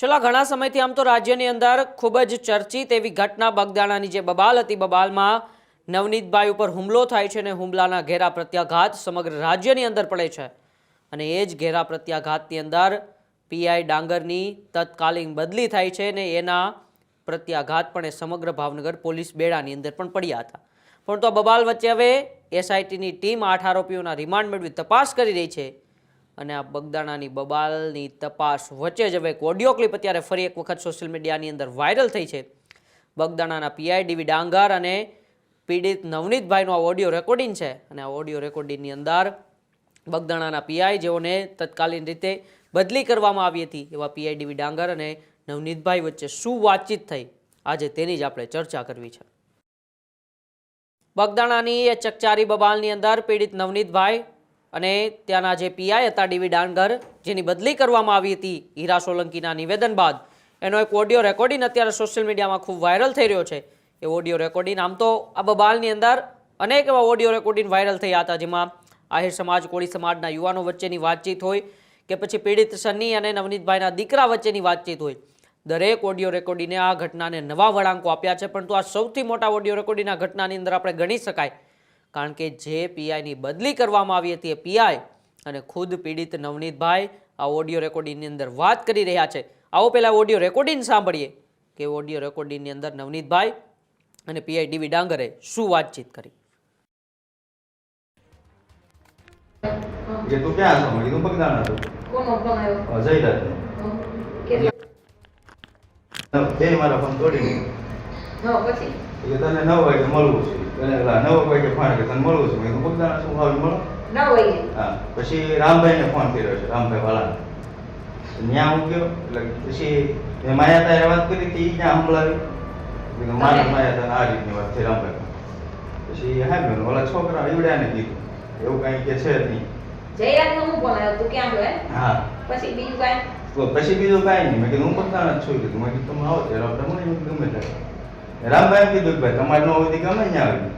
છેલ્લા ઘણા સમયથી આમ તો રાજ્યની અંદર ખૂબ જ ચર્ચિત એવી ઘટના, બગદાણાની જે બબાલ હતી, બબાલમાં નવનીતભાઈ ઉપર હુમલો થાય છે અને હુમલાના ઘેરા પ્રત્યાઘાત સમગ્ર રાજ્યની અંદર પડે છે. અને એ જ ઘેરા પ્રત્યાઘાતની અંદર પીઆઈ ડાંગરની તત્કાલીન બદલી થાય છે અને એના પ્રત્યાઘાત પણ એ સમગ્ર ભાવનગર પોલીસ બેડાની અંદર પણ પડ્યા હતા. પરંતુ આ બબાલ વચ્ચે હવે એસઆઈટીની ટીમ આઠ આરોપીઓના રિમાન્ડ મેળવી તપાસ કરી રહી છે. અને આ બગદાણાની બબાલની તપાસ વચ્ચે જ હવે એક ઓડિયો ક્લિપ અત્યારે ફરી એક વખત સોશિયલ મીડિયાની અંદર વાયરલ થઈ છે. બગદાણાના પીઆઈ ડીવી ડાંગર અને પીડિત નવનીતભાઈનું આ ઓડિયો રેકોર્ડિંગ છે. અને આ ઓડિયો રેકોર્ડિંગની અંદર બગદાણાના પીઆઈ જેઓને તત્કાલીન રીતે બદલી કરવામાં આવી હતી એવા પીઆઈ ડીવી ડાંગર અને નવનીતભાઈ વચ્ચે શું વાતચીત થઈ આજે તેની જ આપણે ચર્ચા કરવી છે. બગદાણાની એ ચકચારી બબાલની અંદર પીડિત નવનીતભાઈ અને ત્યાંના જે પીઆઈ હતા, ડીવી ડાંગર, જેની બદલી કરવામાં આવી હતી હીરા સોલંકીના નિવેદન બાદ. એનો એક ઓડિયો રેકોર્ડિંગ અત્યારે સોશિયલ મીડિયામાં ખૂબ વાયરલ થઈ રહ્યો છે. એ ઓડિયો રેકોર્ડિંગ આમ તો આ બબાલની અંદર અનેક એવા ઓડિયો રેકોર્ડિંગ વાયરલ થયા હતા, જેમાં આહિર સમાજ, કોળી સમાજના યુવાનો વચ્ચેની વાતચીત હોય કે પછી પીડિત સન્ની અને નવનીતભાઈના દીકરા વચ્ચેની વાતચીત હોય. દરેક ઓડિયો રેકોર્ડિંગને આ ઘટનાને નવા વળાંકો આપ્યા છે, પરંતુ આ સૌથી મોટા ઓડિયો રેકોર્ડિંગના ઘટનાની અંદર આપણે ગણી શકાય. કારણ કે જે પીઆઈની બદલી કરવામાં આવી હતી એ પીઆઈ અને ખુદ પીડિત નવનીતભાઈ આ ઓડિયો રેકોર્ડિંગની અંદર વાત કરી રહ્યા છે આવો પહેલાં ઓડિયો રેકોર્ડિંગ સાંભળીએ કે ઓડિયો રેકોર્ડિંગની અંદર નવનીતભાઈ અને પીઆઈ ડીવી ડાંગરે શું વાતચીત કરી કે તું ક્યાં છો કીધું બગદાણા હતો કોનો ફોન આવ્યો અજય કેટલા બે મારા ફોન તોડી હા પછી એ તને નવ વાગે મળવું છે ઓલા નવ વાગે ફોન કે તને મળવું છું મેં બગદાણા શું ભાવ મળો? નવ વાગે હા પછી રામભાઈને ફોન કર્યો છે રામભાઈ વાળાને. ત્યાં હું ગયો એટલે પછી મેં માયા તારે વાત કરી હતી ત્યાં સંભળાવી. મારા? માયા તારે આ રીતની વાત થઈ રામભાઈ પછી હા મેં ઓલા છોકરા ઈવડ્યાને કીધું એવું કાંઈ કે છે નહીં. જયરાજનો હું ફોન આવ્યો તું ક્યાં ગયો હા. પછી બીજું કાંઈ? તો પછી બીજું કાંઈ નહીં મેં કીધું હું પોતાના જ છું કીધું મેં કીધું તમે આવો ત્યારે આપણે મને ગમે ત્યારે. રામભાઈ કીધું કે ભાઈ તમારે ન હોય તો ગમે ત્યાં આવી?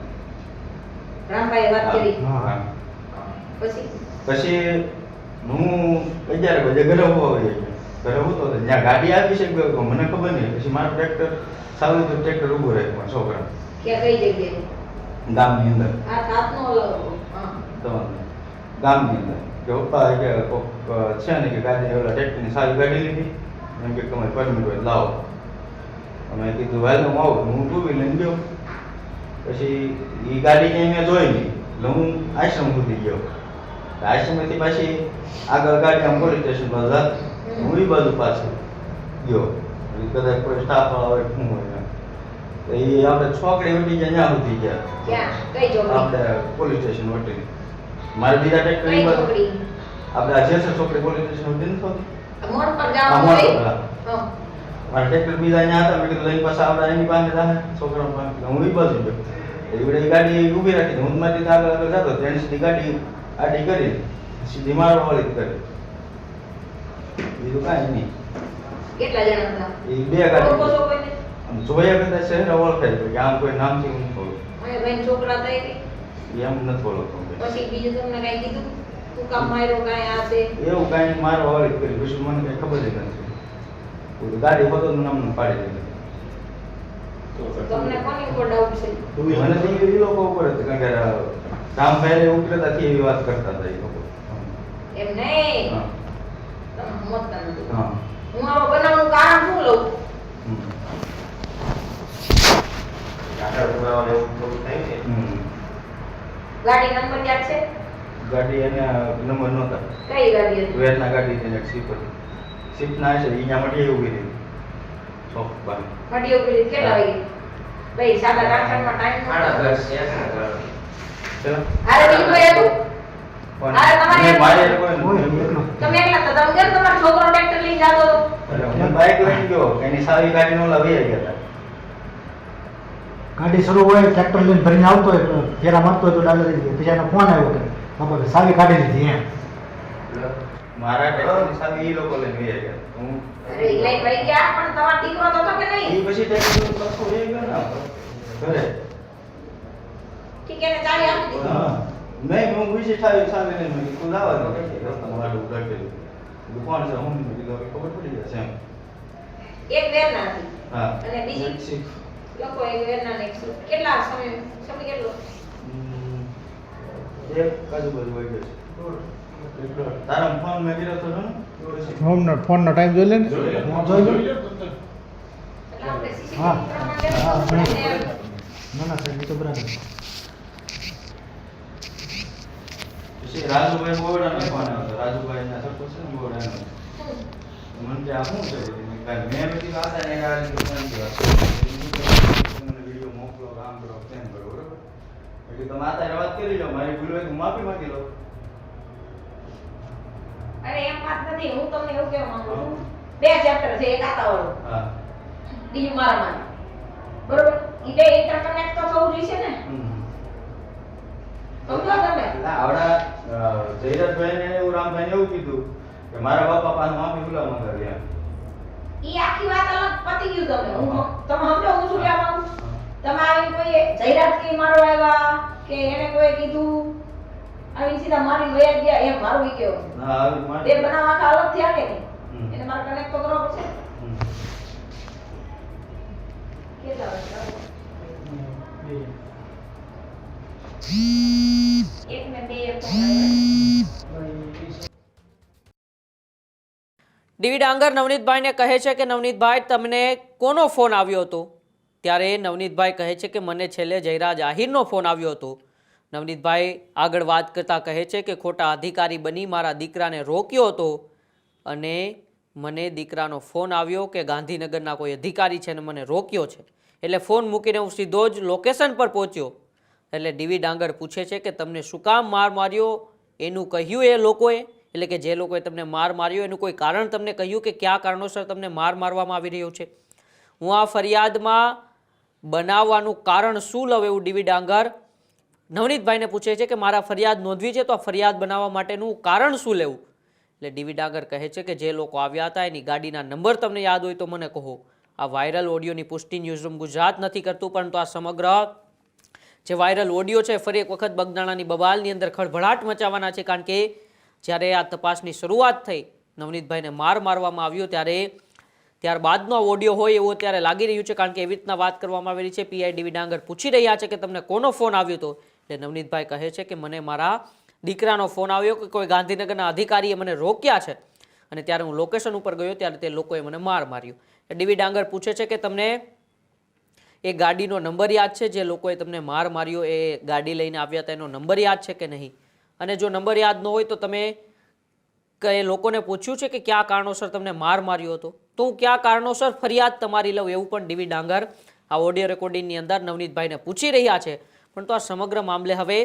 રામભાઈ વાત કરી. હા. પછી? પછી હું અગિયાર વાગે ઘરે ઊભો આવી ઘરે ઉતો તો ત્યાં ગાડી આવી છે કે મને ખબર નહીં. પછી મારું ટ્રેક્ટર સારું તો ટ્રેક્ટર ઊભું રહે પણ છોકરા ક્યાં કઈ જગ્યાએ? ગામની અંદર. આ તાપનો હા. તમારે. ગામની અંદર. કે પપ્પા કે છે ને કે ગાડી ઓલા ટ્રેક્ટરની સારી ગાડી લીધી. એમ કે તમારે પરમિટ હોય લાવો. અમે કીધું ભાઈ હું આવું. હું ટુ વ્હીલર ગયો. પછી એ ગાડી ક્યાંય મેં જોઈ નહીં. એટલે હું આશ્રમ સુધી ગયો. આશ્રમથી પાછી આગળ ગાડી આમ પોલીસ સ્ટેશન બધા હું એ બાજુ પાછો ગયો. કદાચ કોઈ સ્ટાફ હોય શું હોય તો એ આપણે છોકરી વટી ગયા ત્યાં સુધી ગયા. કઈ આપણે પોલીસ સ્ટેશન વટી. મારે બીજા ટ્રેક્ટર કઈ આપણે આજે છોકરી ચોકડી પોલીસ સ્ટેશન વટી નથી? મોડ પર જવાનું મારા ટ્રેક્ટર બીજા અહીંયા હતા મેં કીધું લઈને પાછા આપણે એની પાસે રાહે છોકરા પાસે હું એ બાજુ ગયો એટલે એ ગાડી ઊભી રાખી હું મારી આગળ આગળ જતો તેની ગાડી આડી કરી સીધી મારવા વાળી કરી. બીજું કાંઈ નહીં. કેટલા જણા હતા? એ બે ગાડી છો આમ જોયા કરતા શહેર ઓળખાય કે આમ કોઈ નામથી હું અહીંયા ભાઈ છોકરા એ કઈ? એમ નથી ઓળખતો પછી બીજું તમને કાંઈ કીધું? તું કામ માર્યો કાંઈ આ તે? એવું કાંઈ મારવા વાળી કરી. પછી મને કઈ ખબર જ નથી. ગાડી હોતો નામનું પાડી દીધું. તમને કોની ઉપર ડાઉટ છે? મને તો એ લોકો ઉપર હતું કારણ કે રામ પહેલે ઉતરતા કે એવી વાત કરતા હતા એ લોકો. એમ નહીં? તમે સમજતા નથી હા. હું આમાં બનાવવાનું કારણ શું લઉં? હમ. હમ. ગાડી નંબર યાદ છે? ગાડી એને નંબર નહોતા. કઈ ગાડી હતી? વેરના ગાડી છે સીપ સીપ ના છે અહીંયા માટે ઊભી રહી. ચોક બાર મઢી ઊભી કેટલા વાગે? ભાઈ સાદા માં ટાઈમ ચલો. હારે બીજું કોઈ હતું? પણ હા, તમારે મારે કોઈ નથી. તમે એકલા હતા તમે કેમ તમારો છોકરો ટ્રેક્ટર લઈને જાતો એટલે હું બાઇક લઈને ગયો. એની સાવી ગાડી નો લાવી ગયા હતા. ગાડી શરૂ હોય ટ્રેક્ટર લઈને ભરીને આવતો હોય તો ફેરા મારતો હોય તો ડાલે પછી એનો ફોન આવ્યો કે બાપા સાવી કાઢી લીધી એમ. મારા ટ્રેક્ટરની સારી એ લોકો લઈને ગયા હું અરે ઈ લઈને ભાઈ ગયા પણ તમારો દીકરો તો હતો કે એ ઈ પછી ટ્રેક્ટર પાછું એ ગયો ને આપણો. ઘરે. ઠીક એને ચાલી આપી દીધી હા નહીં હું વિશે સારી સામે ને મને કીધું લાવવા દો કે વાડું ઊભા કે દુકાન છે? હું મને કીધું ખબર પડી જશે. એમ. એક વેર હતી હા. અને બીજી? લોકો એક વેર ના એક કેટલા સમય સમય કેટલો? એક આજુબાજુ વહી ગયો છે. ફોનનો ફોનનો ટાઈમ જોઈ લે ને જોઈ લે. લો એટલે હા. હા, ના ના સાહેબ તો બરાબર પછી રાજુભાઈ બોવડાનો ફોન આવ્યો સપોઝ છે ને બોવડાનો. મને કે આ શું છે? મેં મેં બધી વાત આ. મને વીડિયો મોકલો, આમ કરો, તેમ કરો, બરોબર? મેં તમે આ તારે વાત કરી લો, મારી ભૂલ હોય તો માફી માંગી લઉં. અરે એમ વાત નથી. હું તમને એવું કહેવા માંગુ છું. બે ચેપ્ટર છે એક આતાવાળું. હા. બીજું મારા માં બરોબર? ઈ બે ઇન્ટરકનેક્ટ તો થવું જોઈએ છે ને સમજો તમે? આવડા, જયરાજભાઈ ને એવું રામભાઈ એવું કીધું કે મારા બાપા પાસે માફી ભૂલા માંગાવી એમ. ઈ આખી વાત અલગ પતી ગયું તમે હું તમે સમજો હું શું કહેવા માંગુ તમારે કોઈ જયરાજ કે મારો આવ્યા કે એને કોઈ કીધું આવીને સીધા મારી વયા ગયા એમ મારું ઈ કેવું ના, આવી બે બનાવ આખા અલગ થયા કે નહીં? એને મારે કનેક્ટ તો કરવો પડશે. કેટલા વર્ષ એક ને બે એક ડીવી ડાંગર નવનીતભાઈને કહે છે કે નવનીતભાઈ તમને કોનો ફોન આવ્યો હતો? ત્યારે નવનીતભાઈ કહે છે કે મને છેલ્લે જયરાજ આહિરનો ફોન આવ્યો હતો. નવનીતભાઈ આગળ વાત કરતા કહે છે કે, ખોટા અધિકારી બની, મારા દીકરાને રોક્યો હતો અને મને દીકરાનો ફોન આવ્યો કે ગાંધીનગરના કોઈ અધિકારી છે ને મને રોક્યો છે. એટલે ફોન મૂકીને હું સીધો જ લોકેશન પર પહોંચ્યો. એટલે ડીવી ડાંગર પૂછે છે કે, તમને શું કામ માર માર્યો? એનું કહ્યું એ લોકોએ. એટલે કે જે લોકોએ તમને માર માર્યો, એનું કોઈ કારણ તમને કહ્યું કે કયા કારણોસર તમને માર મારવામાં આવી રહ્યો છે? હું આ ફરિયાદમાં બનાવવાનું કારણ શું લઉં એવું ડીવી ડાંગર નવનીતભાઈને પૂછે છે કે મારા ફરિયાદ નોંધવી છે તો આ ફરિયાદ બનાવવા માટેનું કારણ શું લેવું? એટલે ડીવી ડાંગર કહે છે કે જે લોકો આવ્યા હતા એની ગાડીના નંબર તમને યાદ હોય તો મને કહો. આ વાયરલ ઓડિયોની પુષ્ટિ ન્યૂઝરૂમ ગુજરાત નથી કરતું, પરંતુ આ સમગ્ર જે વાયરલ ઓડિયો છે ફરી એક વખત બગદાણાની બબાલની અંદર ખળભળાટ મચાવવાના છે. કારણ કે જ્યારે આ તપાસની શરૂઆત થઈ, નવનીતભાઈને માર મારવામાં આવ્યો ત્યારે ત્યારબાદનો ઓડિયો હોય એવું અત્યારે લાગી રહ્યું છે. કારણ કે એવી રીતના વાત કરવામાં આવેલી છે. પીઆઈ ડીવી ડાંગર પૂછી રહ્યા છે કે તમને કોનો ફોન આવ્યો હતો? એટલે નવનીતભાઈ કહે છે કે મને મારા દીકરાનો ફોન આવ્યો કે કોઈ ગાંધીનગરના અધિકારીએ મને રોક્યા છે. અને ત્યારે હું લોકેશન ઉપર ગયો ત્યારે તે લોકોએ મને માર માર્યો. ડીવી ડાંગર પૂછે છે કે તમને એ ગાડીનો નંબર યાદ છે? જે લોકોએ તમને માર માર્યો એ ગાડી લઈને આવ્યા હતા, એનો નંબર યાદ છે કે નહીં? અને જો નંબર યાદ ન હોય તો તમે એ લોકોને પૂછ્યું છે કે કયા કારણોસર તમને માર માર્યો હતો? તો હું કયા કારણોસર ફરિયાદ તમારી લઉં એવું પણ ડીવી ડાંગર આ ઓડિયો રેકોર્ડિંગની અંદર નવનીતભાઈને પૂછી રહ્યા છે. પણ તો આ સમગ્ર મામલે હવે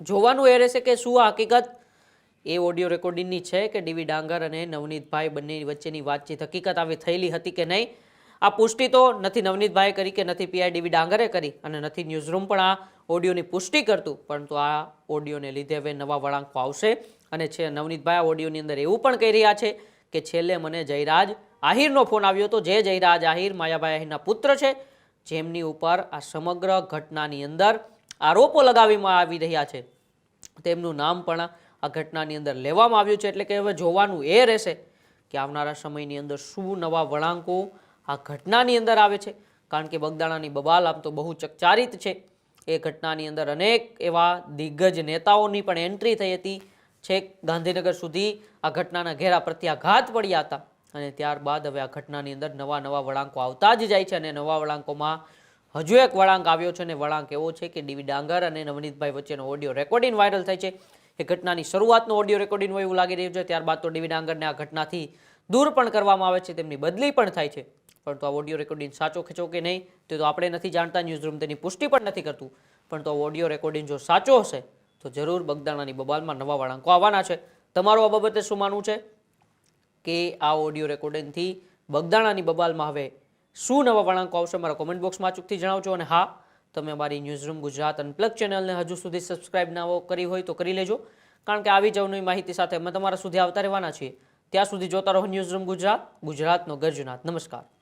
જોવાનું એ રહેશે કે શું હકીકત એ ઓડિયો રેકોર્ડિંગની છે કે ડીવી ડાંગર અને નવનીતભાઈ બંને વચ્ચેની વાતચીત હકીકત આવી થયેલી હતી કે નહીં? આ પુષ્ટિ તો નથી નવનીતભાઈએ કરી કે નથી પીઆઈ ડીવી ડાંગરે કરી અને નથી ન્યૂઝરૂમ પણ આ ઓડિયોની પુષ્ટિ કરતું, પરંતુ આ ઓડિયોને લીધે હવે નવા વળાંકો આવશે અને છે નવનીતભાઈ આ ઓડિયોની અંદર એવું પણ કહી રહ્યા છે કે છેલ્લે મને જયરાજ આહિરનો ફોન આવ્યો હતો જે જયરાજ આહિર માયાભાઈ આહિરના પુત્ર છે જેમની ઉપર આ સમગ્ર ઘટનાની અંદર આરોપો લગાવવામાં આવી રહ્યા છે. તેમનું નામ પણ આ ઘટનાની અંદર લેવામાં આવ્યું છે. એટલે કે હવે જોવાનું એ રહેશે કે આવનારા સમયની અંદર શું નવા વળાંકો આ ઘટનાની અંદર આવે છે. કારણ કે બગદાણાની બબાલ આમ તો બહુ ચકચારિત છે. એ ઘટનાની અંદર અનેક એવા દિગ્ગજ નેતાઓની પણ એન્ટ્રી થઈ હતી. છેક ગાંધીનગર સુધી આ ઘટનાના ઘેરા પ્રત્યાઘાત પડ્યા હતા. અને ત્યારબાદ હવે આ ઘટનાની અંદર નવા નવા વળાંકો આવતા જ જાય છે અને નવા વળાંકોમાં હજુ એક વળાંક આવ્યો છે અને વળાંક એવો છે કે ડીવી ડાંગર અને નવનીતભાઈ વચ્ચેનો ઓડિયો રેકોર્ડિંગ વાયરલ થાય છે. એ ઘટનાની શરૂઆતનો ઓડિયો રેકોર્ડિંગ હોય એવું લાગી રહ્યું છે. ત્યારબાદ તો ડીવી ડાંગરને આ ઘટનાથી દૂર પણ કરવામાં આવે છે. તેમની બદલી પણ થાય છે. પરંતુ આ ઓડિયો રેકોર્ડિંગ સાચો ખેંચો કે નહીં તે તો આપણે નથી જાણતા. ન્યૂઝરૂમ તેની પુષ્ટિ પણ નથી કરતું. પણ તો ઓડિયો રેકોર્ડિંગ જો સાચો હશે તો જરૂર બગદાણાની બબાલમાં નવા વળાંકો આવવાના છે. તમારું આ બાબતે શું માનવું છે? કે આ ઓડિયો રેકોર્ડિંગથી બગદાણાની બબાલમાં હવે શું નવા વળાંકો આવશે મારા કોમેન્ટ બોક્સમાં અચૂકથી જણાવજો અને હા, તમે અમારી ન્યૂઝરૂમ ગુજરાત અનપ્લગ ચેનલને હજુ સુધી સબસ્ક્રાઇબ ના કરી હોય તો કરી લેજો. કારણ કે આવી જ અવનવી માહિતી સાથે અમે તમારા સુધી આવતા રહેવાના છીએ. ત્યાં સુધી જોતા રહો ન્યૂઝરૂમ ગુજરાત, ગુજરાતનો ગર્જનાથ. નમસ્કાર.